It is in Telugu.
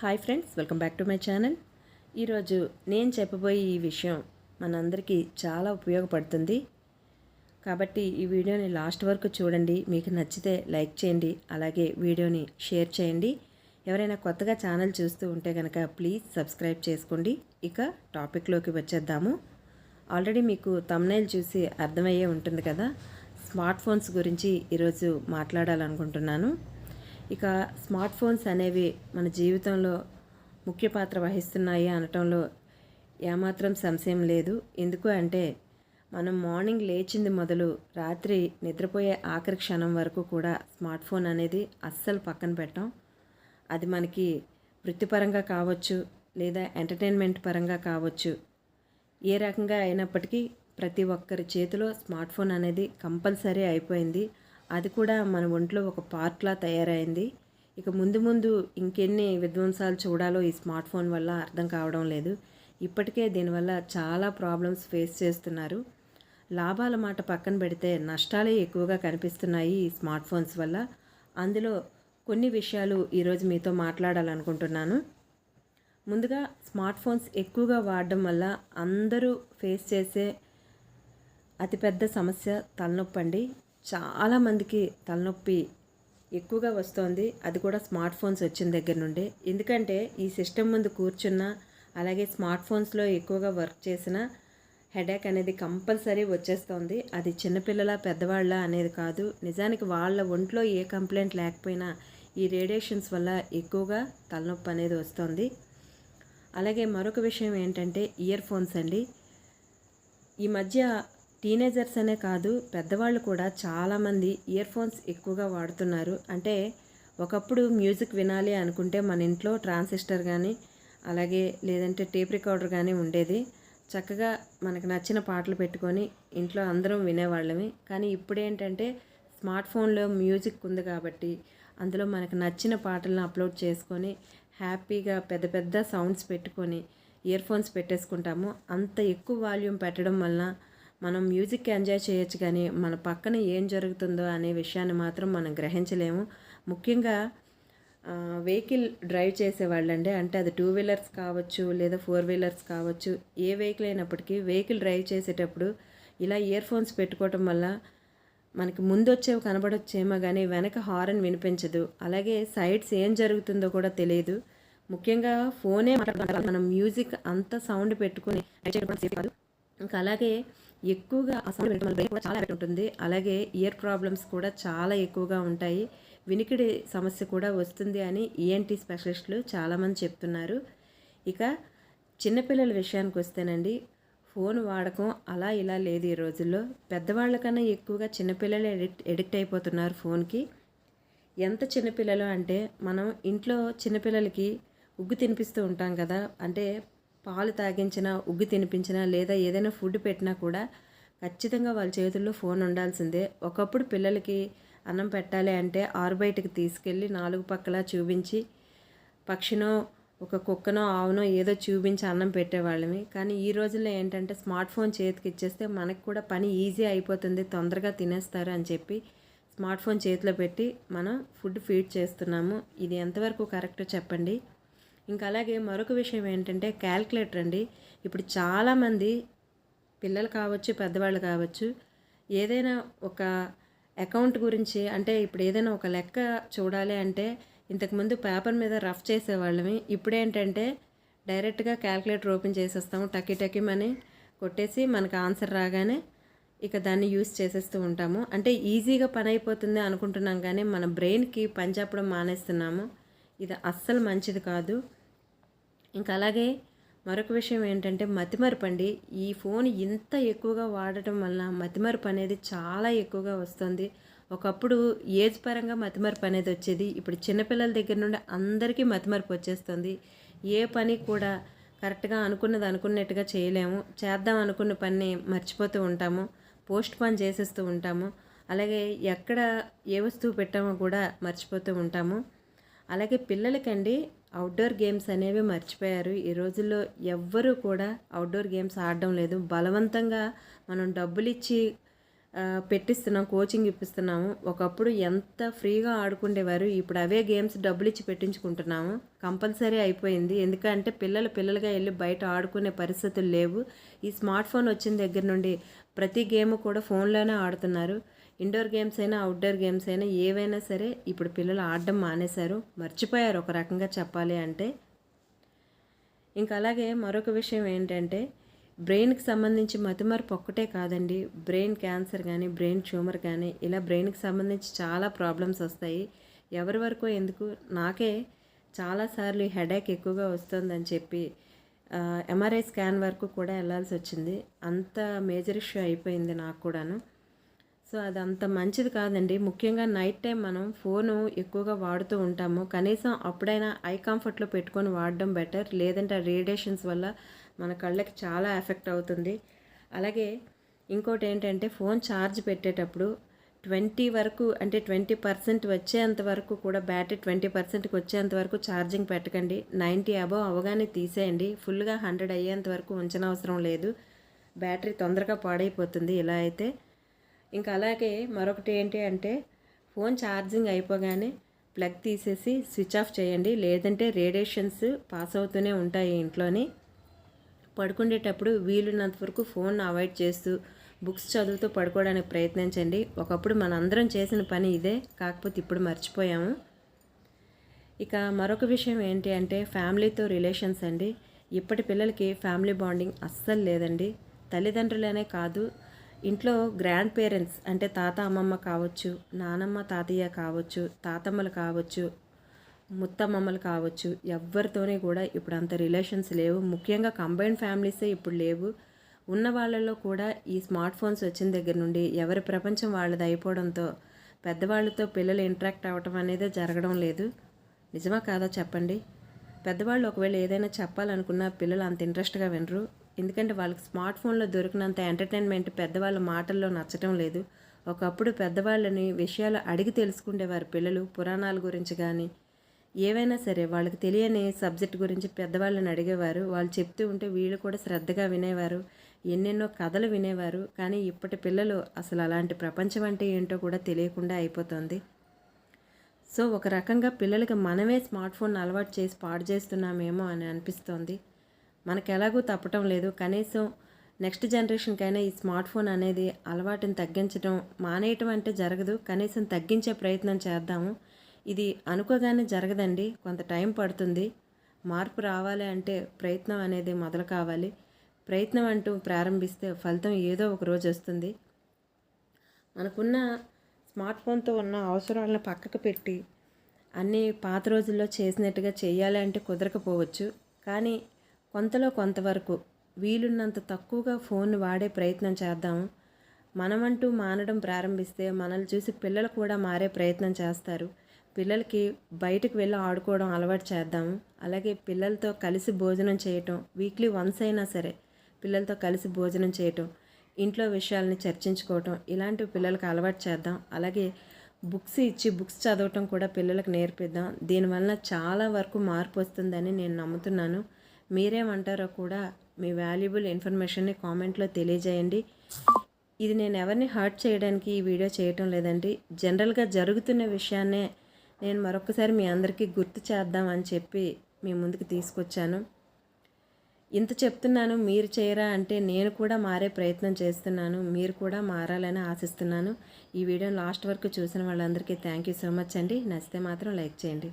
Hi friends welcome back to my channel. ఈరోజు నేను చెప్పబోయే ఈ విషయం మనందరికీ చాలా ఉపయోగపడుతుంది. కాబట్టి ఈ వీడియోని లాస్ట్ వరకు చూడండి మీకు నచ్చితే లైక్ చేయండి అలాగే వీడియోని షేర్ చేయండి. ఎవరైనా కొత్తగా ఛానల్ చూస్తూ ఉంటే కనుక ప్లీజ్ సబ్స్క్రైబ్ చేసుకోండి. ఇక టాపిక్లోకి వచ్చేద్దాము. ఆల్రెడీ మీకు తమ్నైల్ చూసి అర్థమయ్యే ఉంటుంది కదా స్మార్ట్ ఫోన్స్ గురించి ఈరోజు మాట్లాడాలనుకుంటున్నాను. ఇక స్మార్ట్ ఫోన్స్ అనేవి మన జీవితంలో ముఖ్య పాత్ర వహిస్తున్నాయి అనటంలో ఏమాత్రం సంశయం లేదు. ఎందుకు అంటే మనం మార్నింగ్ లేచింది మొదలు రాత్రి నిద్రపోయే ఆఖరి క్షణం వరకు కూడా స్మార్ట్ ఫోన్ అనేది అస్సలు పక్కన పెట్టాం. అది మనకి వృత్తిపరంగా కావచ్చు లేదా ఎంటర్టైన్మెంట్ పరంగా కావచ్చు. ఏ రకంగా అయినప్పటికీ ప్రతి ఒక్కరి చేతిలో స్మార్ట్ ఫోన్ అనేది కంపల్సరీ అయిపోయింది. అది కూడా మన ఒంట్లో ఒక పార్ట్లా తయారైంది. ఇక ముందు ముందు ఇంకెన్ని విధ్వంసాలు చూడాలో ఈ స్మార్ట్ ఫోన్ వల్ల అర్థం కావడం లేదు. ఇప్పటికే దీనివల్ల చాలా ప్రాబ్లమ్స్ ఫేస్ చేస్తున్నారు. లాభాల మాట పక్కన పెడితే నష్టాలే ఎక్కువగా కనిపిస్తున్నాయి ఈ స్మార్ట్ ఫోన్స్ వల్ల. అందులో కొన్ని విషయాలు ఈరోజు మీతో మాట్లాడాలనుకుంటున్నాను. ముందుగా స్మార్ట్ ఫోన్స్ ఎక్కువగా వాడడం వల్ల అందరూ ఫేస్ చేసే అతిపెద్ద సమస్య తలనొప్పండి. చాలామందికి తలనొప్పి ఎక్కువగా వస్తోంది. అది కూడా స్మార్ట్ ఫోన్స్ వచ్చిన దగ్గర నుండి. ఎందుకంటే ఈ సిస్టమ్ ముందు కూర్చున్న అలాగే స్మార్ట్ ఫోన్స్లో ఎక్కువగా వర్క్ చేసిన హెడేక్ అనేది కంపల్సరీ వచ్చేస్తోంది. అది చిన్నపిల్లల పెద్దవాళ్ళ అనేది కాదు. నిజానికి వాళ్ళ ఒంట్లో ఏ కంప్లైంట్ లేకపోయినా ఈ రేడియేషన్స్ వల్ల ఎక్కువగా తలనొప్పి అనేది వస్తుంది. అలాగే మరొక విషయం ఏంటంటే ఇయర్ ఫోన్స్ అండి. ఈ మధ్య టీనేజర్స్ అనే కాదు పెద్దవాళ్ళు కూడా చాలామంది ఇయర్ ఫోన్స్ ఎక్కువగా వాడుతున్నారు. అంటే ఒకప్పుడు మ్యూజిక్ వినాలి అనుకుంటే మన ఇంట్లో ట్రాన్సిస్టర్ కానీ అలాగే లేదంటే టేప్ రికార్డర్ కానీ ఉండేది. చక్కగా మనకు నచ్చిన పాటలు పెట్టుకొని ఇంట్లో అందరం వినేవాళ్ళమి. కానీ ఇప్పుడు ఏంటంటే స్మార్ట్ ఫోన్లో మ్యూజిక్ ఉంది కాబట్టి అందులో మనకు నచ్చిన పాటలను అప్లోడ్ చేసుకొని హ్యాపీగా పెద్ద పెద్ద సౌండ్స్ పెట్టుకొని ఇయర్ ఫోన్స్ పెట్టేసుకుంటాము. అంత ఎక్కువ వాల్యూమ్ పెట్టడం వలన మనం మ్యూజిక్ ఎంజాయ్ చేయొచ్చు కానీ మన పక్కన ఏం జరుగుతుందో అనే విషయాన్ని మాత్రం మనం గ్రహించలేము. ముఖ్యంగా వెహికల్ డ్రైవ్ చేసేవాళ్ళండి. అంటే అది టూ వీలర్స్ కావచ్చు లేదా ఫోర్ వీలర్స్ కావచ్చు ఏ వెహికల్ అయినప్పటికీ వెహికల్ డ్రైవ్ చేసేటప్పుడు ఇలా ఇయర్ ఫోన్స్ పెట్టుకోవటం వల్ల మనకి ముందు వచ్చేవి కనబడొచ్చేమో కానీ వెనక హారన్ వినిపించదు. అలాగే సైడ్స్ ఏం జరుగుతుందో కూడా తెలియదు. ముఖ్యంగా ఫోనే మాట్లాడుకుంటాం మనం మ్యూజిక్ అంత సౌండ్ పెట్టుకుని కాదు. ఇంకా అలాగే ఎక్కువగా ఆ సౌండ్ కూడా చాలా ఎఫెక్ట్ ఉంటుంది. అలాగే ఇయర్ ప్రాబ్లమ్స్ కూడా చాలా ఎక్కువగా ఉంటాయి. వినికిడి సమస్య కూడా వస్తుంది అని ఈఎన్టీ స్పెషలిస్టులు చాలామంది చెప్తున్నారు. ఇక చిన్నపిల్లల విషయానికి వస్తేనండి ఫోన్ వాడకం అలా ఇలా లేదు ఈ రోజుల్లో. పెద్దవాళ్ళకన్నా ఎక్కువగా చిన్నపిల్లలే ఎడిక్ట్ ఎడిక్ట్ అయిపోతున్నారు ఫోన్కి. ఎంత చిన్నపిల్లలు అంటే మనం ఇంట్లో చిన్నపిల్లలకి ఉగ్గు తినిపిస్తూ ఉంటాం కదా. అంటే పాలు తాగించినా ఉగ్గు తినిపించినా లేదా ఏదైనా ఫుడ్ పెట్టినా కూడా ఖచ్చితంగా వాళ్ళ చేతుల్లో ఫోన్ ఉండాల్సిందే. ఒకప్పుడు పిల్లలకి అన్నం పెట్టాలి అంటే ఆరు బయటకు తీసుకెళ్ళి నాలుగు పక్కల చూపించి పక్షినో ఒక కుక్కనో ఆవునో ఏదో చూపించి అన్నం పెట్టేవాళ్ళమి. కానీ ఈ రోజుల్లో ఏంటంటే స్మార్ట్ ఫోన్ చేతికి ఇచ్చేస్తే మనకు కూడా పని ఈజీ అయిపోతుంది తొందరగా తినేస్తారు అని చెప్పి స్మార్ట్ ఫోన్ చేతిలో పెట్టి మనం ఫుడ్ ఫీడ్ చేస్తున్నాము. ఇది ఎంతవరకు కరెక్ట్ చెప్పండి? ఇంకా అలాగే మరొక విషయం ఏంటంటే క్యాల్కులేటర్ అండి. ఇప్పుడు చాలామంది పిల్లలు కావచ్చు పెద్దవాళ్ళు కావచ్చు ఏదైనా ఒక అకౌంట్ గురించి అంటే ఇప్పుడు ఏదైనా ఒక లెక్క చూడాలి అంటే ఇంతకుముందు పేపర్ మీద రఫ్ చేసేవాళ్ళమి. ఇప్పుడేంటంటే డైరెక్ట్గా క్యాల్కులేటర్ ఓపెన్ చేసేస్తాము టకి టకిమని కొట్టేసి మనకు ఆన్సర్ రాగానే ఇక దాన్ని యూస్ చేసేస్తూ ఉంటాము. అంటే ఈజీగా పని అయిపోతుంది అనుకుంటున్నాం కానీ మన బ్రెయిన్కి పని చెప్పడం మానేస్తున్నాము. ఇది అస్సలు మంచిది కాదు. ఇంకా అలాగే మరొక విషయం ఏంటంటే మతిమరుపు అండి. ఈ ఫోన్ ఇంత ఎక్కువగా వాడటం వలన మతిమరుపు అనేది చాలా ఎక్కువగా వస్తుంది. ఒకప్పుడు ఏజ్ పరంగా మతిమరుపు అనేది వచ్చేది. ఇప్పుడు చిన్నపిల్లల దగ్గర నుండి అందరికీ మతిమరుపు వచ్చేస్తుంది. ఏ పని కూడా కరెక్ట్గా అనుకున్నది అనుకున్నట్టుగా చేయలేము. చేద్దాం అనుకున్న పని మర్చిపోతూ ఉంటాము. పోస్ట్ పోన్ చేసేస్తూ ఉంటాము. అలాగే ఎక్కడ ఏ వస్తువు పెట్టామో కూడా మర్చిపోతూ ఉంటాము. అలాగే పిల్లలకండి అవుట్డోర్ గేమ్స్ అనేవి మర్చిపోయారు. ఈ రోజుల్లో ఎవ్వరూ కూడా అవుట్డోర్ గేమ్స్ ఆడడం లేదు. బలవంతంగా మనం డబ్బులు ఇచ్చి పెట్టిస్తున్నాం కోచింగ్ ఇప్పిస్తున్నాము. ఒకప్పుడు ఎంత ఫ్రీగా ఆడుకుండేవారు ఇప్పుడు అవే గేమ్స్ డబ్బులు ఇచ్చి పెట్టించుకుంటున్నాము. కంపల్సరీ అయిపోయింది. ఎందుకంటే పిల్లలు పిల్లలుగా వెళ్ళి బయట ఆడుకునే పరిస్థితులు లేవు. ఈ స్మార్ట్ ఫోన్ వచ్చిన దగ్గర నుండి ప్రతి గేమ్ కూడా ఫోన్లోనే ఆడుతున్నారు. ఇండోర్ గేమ్స్ అయినా అవుట్డోర్ గేమ్స్ అయినా ఏవైనా సరే ఇప్పుడు పిల్లలు ఆడడం మానేశారు. మర్చిపోయారు ఒక రకంగా చెప్పాలి అంటే. ఇంకా అలాగే మరొక విషయం ఏంటంటే బ్రెయిన్కి సంబంధించి మతిమరుపు ఒక్కటే కాదండి. బ్రెయిన్ క్యాన్సర్ కానీ బ్రెయిన్ ట్యూమర్ కానీ ఇలా బ్రెయిన్కి సంబంధించి చాలా ప్రాబ్లమ్స్ వస్తాయి. ఎవరి వరకు ఎందుకు? నాకే చాలాసార్లు హెడేక్ ఎక్కువగా వస్తుందని చెప్పి ఎంఆర్ఐ స్కాన్ వరకు కూడా వెళ్ళాల్సి వచ్చింది. అంత మేజర్ ఇష్యూ అయిపోయింది నాకు కూడాను. సో అది అంత మంచిది కాదండి. ముఖ్యంగా నైట్ టైం మనం ఫోను ఎక్కువగా వాడుతూ ఉంటాము. కనీసం అప్పుడైనా ఐ కంఫర్ట్లో పెట్టుకొని వాడడం బెటర్. లేదంటే ఆ రేడియేషన్స్ వల్ల మన కళ్ళకి చాలా ఎఫెక్ట్ అవుతుంది. అలాగే ఇంకోటి ఏంటంటే ఫోన్ ఛార్జ్ పెట్టేటప్పుడు ట్వంటీ వరకు అంటే ట్వంటీ పర్సెంట్ వచ్చేంత వరకు కూడా బ్యాటరీ ట్వంటీ పర్సెంట్కి వచ్చేంత వరకు ఛార్జింగ్ పెట్టకండి. నైంటీ అబవ్ అవగానే తీసేయండి. ఫుల్గా హండ్రెడ్ అయ్యేంత వరకు ఉంచనవసరం లేదు. బ్యాటరీ తొందరగా పాడైపోతుంది. ఇలా అయితే ఇంకా అలాగే మరొకటి ఏంటి అంటే ఫోన్ ఛార్జింగ్ అయిపోగానే ప్లగ్ తీసేసి స్విచ్ ఆఫ్ చేయండి. లేదంటే రేడియేషన్స్ పాస్ అవుతూనే ఉంటాయి ఇంట్లోని. పడుకునేటప్పుడు వీలున్నంత వరకు ఫోన్ అవాయిడ్ చేస్తూ బుక్స్ చదువుతూ పడుకోవడానికి ప్రయత్నించండి. ఒకప్పుడు మనందరం చేసిన పని ఇదే. కాకపోతే ఇప్పుడు మర్చిపోయాము. ఇక మరొక విషయం ఏంటి అంటే ఫ్యామిలీతో రిలేషన్స్ అండి. ఇప్పటి పిల్లలకి ఫ్యామిలీ బాండింగ్ అస్సలు లేదండి. తల్లిదండ్రులనే కాదు ఇంట్లో గ్రాండ్ పేరెంట్స్ అంటే తాత అమ్మమ్మ కావచ్చు నానమ్మ తాతయ్య కావచ్చు తాతమ్మలు కావచ్చు ముత్తమ్మమ్మలు కావచ్చు ఎవరితోనే కూడా ఇప్పుడు అంత రిలేషన్స్ లేవు. ముఖ్యంగా కంబైన్డ్ ఫ్యామిలీసే ఇప్పుడు లేవు. ఉన్న వాళ్ళలో కూడా ఈ స్మార్ట్ ఫోన్స్ వచ్చిన దగ్గర నుండి ఎవరి ప్రపంచం వాళ్ళది అయిపోవడంతో పెద్దవాళ్ళతో పిల్లలు ఇంటరాక్ట్ అవ్వటం అనేది జరగడం లేదు. నిజమా కాదా చెప్పండి? పెద్దవాళ్ళు ఒకవేళ ఏదైనా చెప్పాలనుకున్నా పిల్లలు అంత ఇంట్రెస్ట్గా వినరు. ఎందుకంటే వాళ్ళకి స్మార్ట్ ఫోన్లో దొరికినంత ఎంటర్టైన్మెంట్ పెద్దవాళ్ళ మాటల్లో నచ్చటం లేదు. ఒకప్పుడు పెద్దవాళ్ళని విషయాలు అడిగి తెలుసుకునేవారు పిల్లలు పురాణాల గురించి కానీ ఏవైనా సరే వాళ్ళకి తెలియని సబ్జెక్ట్ గురించి పెద్దవాళ్ళని అడిగేవారు. వాళ్ళు చెప్తూ ఉంటే వీళ్ళు కూడా శ్రద్ధగా వినేవారు ఎన్నెన్నో కథలు వినేవారు. కానీ ఇప్పటి పిల్లలు అసలు అలాంటి ప్రపంచం అంటే ఏంటో కూడా తెలియకుండా అయిపోతుంది. సో ఒక రకంగా పిల్లలకి మనమే స్మార్ట్ ఫోన్ అలవాటు చేసి పాడు చేస్తున్నామేమో అని అనిపిస్తోంది. మనకు ఎలాగూ తప్పటం లేదు. కనీసం నెక్స్ట్ జనరేషన్కైనా ఈ స్మార్ట్ ఫోన్ అనేది అలవాటుని తగ్గించడం మానేయటం అంటే జరగదు. కనీసం తగ్గించే ప్రయత్నం చేద్దాము. ఇది అనుకోగానే జరగదండి. కొంత టైం పడుతుంది. మార్పు రావాలి అంటే ప్రయత్నం అనేది మొదలు కావాలి. ప్రయత్నం అంటూ ప్రారంభిస్తే ఫలితం ఏదో ఒక రోజు వస్తుంది. మనకున్న స్మార్ట్ ఫోన్తో ఉన్న అవసరాలను పక్కకు పెట్టి అన్నీ పాత రోజుల్లో చేసినట్టుగా చేయాలి అంటే కుదరకపోవచ్చు. కానీ కొంతలో కొంతవరకు వీలున్నంత తక్కువగా ఫోన్ వాడే ప్రయత్నం చేద్దాం. మనమంటూ మానడం ప్రారంభిస్తే మనల్ని చూసి పిల్లలు కూడా మారే ప్రయత్నం చేస్తారు. పిల్లలకి బయటకు వెళ్ళి ఆడుకోవడం అలవాటు చేద్దాం. అలాగే పిల్లలతో కలిసి భోజనం చేయటం వీక్లీ వన్స్ అయినా సరే పిల్లలతో కలిసి భోజనం చేయటం ఇంట్లో విషయాలని చర్చించుకోవటం ఇలాంటివి పిల్లలకు అలవాటు చేద్దాం. అలాగే బుక్స్ ఇచ్చి బుక్స్ చదవటం కూడా పిల్లలకు నేర్పిద్దాం. దీనివల్ల చాలా వరకు మార్పు వస్తుందని నేను నమ్ముతున్నాను. మీరేమంటారో కూడా మీ వాల్యుబుల్ ఇన్ఫర్మేషన్ని కామెంట్లో తెలియజేయండి. ఇది నేను ఎవరిని హర్ట్ చేయడానికి ఈ వీడియో చేయటం లేదండి. జనరల్గా జరుగుతున్న విషయాన్నే నేను మరొకసారి మీ అందరికీ గుర్తు చేద్దాం అని చెప్పి మీ ముందుకు తీసుకొచ్చాను. ఇంత చెప్తున్నాను మీరు చేయరా అంటే నేను కూడా మారే ప్రయత్నం చేస్తున్నాను మీరు కూడా మారాలని ఆశిస్తున్నాను. ఈ వీడియోని లాస్ట్ వరకు చూసిన వాళ్ళందరికీ థ్యాంక్ యూ సో మచ్ అండి. నచ్చితే మాత్రం లైక్ చేయండి.